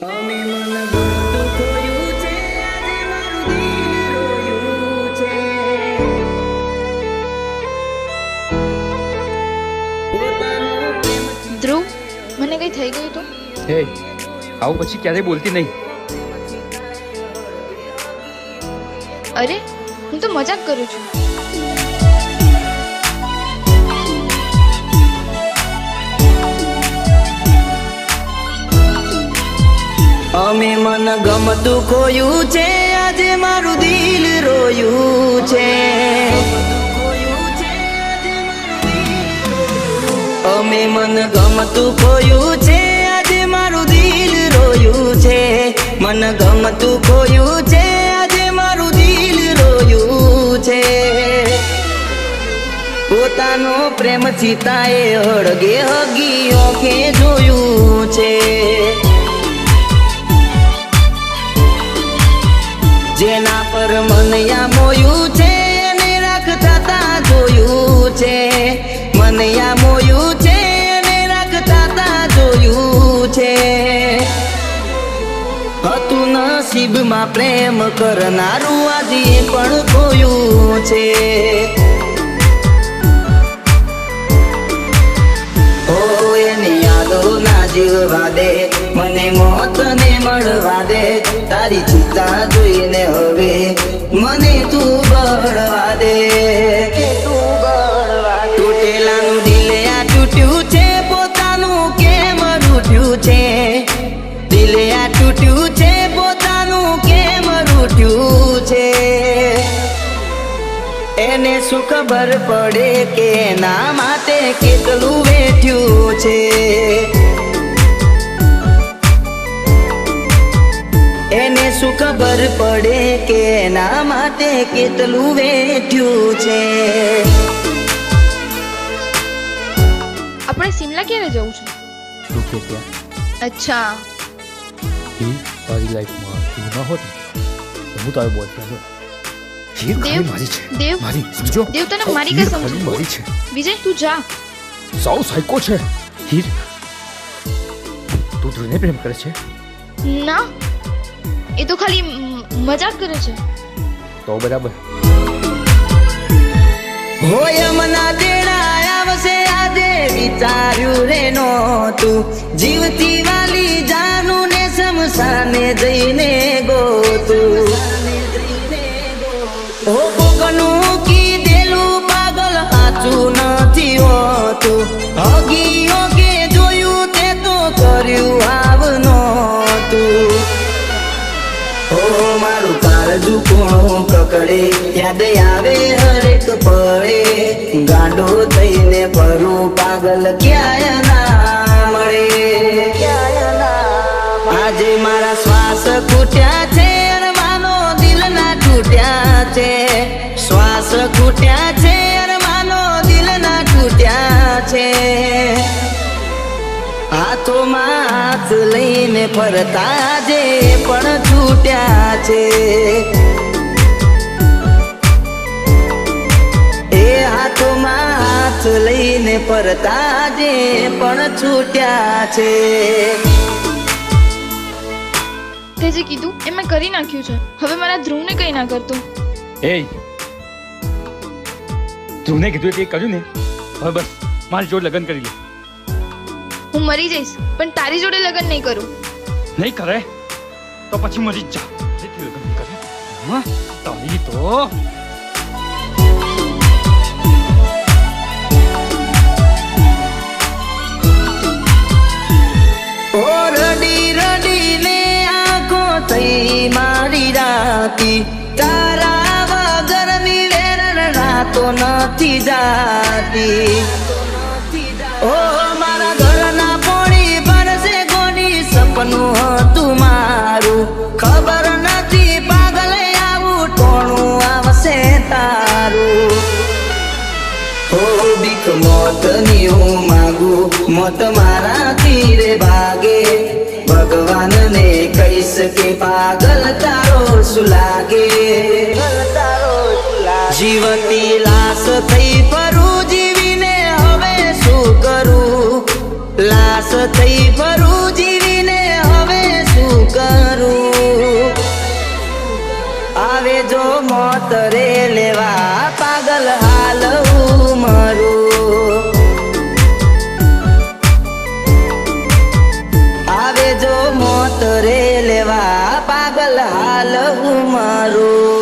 ધ્રુવ મને કઈ થઈ ગયું તું? હે આવું પછી ક્યારેય બોલતી નહીં. અરે હું તો મજાક કરું છું. અમે મન ગમતું ખોયું છે, આજે મારું દિલ રોયું છે. અમે મન ગમતું ખોયું છે, આજે મારું દિલ રોયું છે. મન ગમતું ખોયું છે, આજે મારું દિલ રોયું છે. પોતાનો પ્રેમ સીતાએ હળગે હગી ઓખે જોયું છે. નસીબમાં પ્રેમ કરનારું આજે પણ ખોયું છે. જીવવા દે, મને મોત ને મળવા દે, તારી ચિંતા જોઈને હવે મને તું એને શું ખબર પડે કે ના માટે કેટલું વેઠ્યું છે? એને શું ખબર પડે કે ના માટે કેટલું વેઠ્યું છે? આપણે સિમલા ક્યારે જવું છે? ત્યાં અચ્છા. એ તારી લાઈફમાં તું ન હોત હું તારો બોયફ્રેન્ડ હોત. હીર ખાલી મારી છે. દેવ, મારી સમજો? દેવ, તને મારી કે સમજો? મારી છે. વિજય તું જા. સૌ સાયકો છે. હીર તું ધ્રુવને પ્રેમ કરે છે? ના એ તો ખાલી મજાક કરે છે. તો બરાબર. હોય મના તેડા આવશે આજે વિચાર્યું રે નહોતું. જીવતી વાલી જાનું ને સમસાને જઈને મારું કાળજું કોણ પકડે યાદ આવે હરેક પળે. ગાંડો થઈને ફરું પાગલ ક્યાંય ના મળે. આજે મારા શ્વાસ ખૂટ્યા છે અરમાનો દિલના તૂટ્યા છે. શ્વાસ ખૂટ્યા છે અરમાનો દિલના તૂટ્યા છે. હાથોમાં હાથ લઈને ફરતા જે પણ છૂટ્યા છે. એ હાથોમાં હાથ લઈને પરતા જે પણ છૂટ્યા છે. તે જે કીધું એ મેં કરી નાખ્યું છે. હવે મારા ધ્રુવને કઈ ના કરતો. એ ધ્રુવને કીધું તે કર્યું ને? હવે બસ મારી જોડે લગ્ન કરી લે. હું મરી જઈશ પણ તારી જોડે લગ્ન નહીં કરું. નહીં કરે? તો પછી મરી જ જા. કરે હા તારી તો રડી મારી રાતી. તારા વગરની વેરણ રાતો નથી જાતી. ઓ મારા ઘરના પોણી ભરશે ગોની સપનું હતું મારું? ખબર મોતની હું માંગુ, મોત મારા તીરે ભાગે. ભગવાન ને કહીશ કે પાગલ તારો શું લાગે? જીવતી લાશ થઈ ફરું, જીવીને હવે શું કરું? લાશ થઈ ફરું, જીવીને હવે શું કરું? આવે જો મોત રે લેવા પાગલ મારું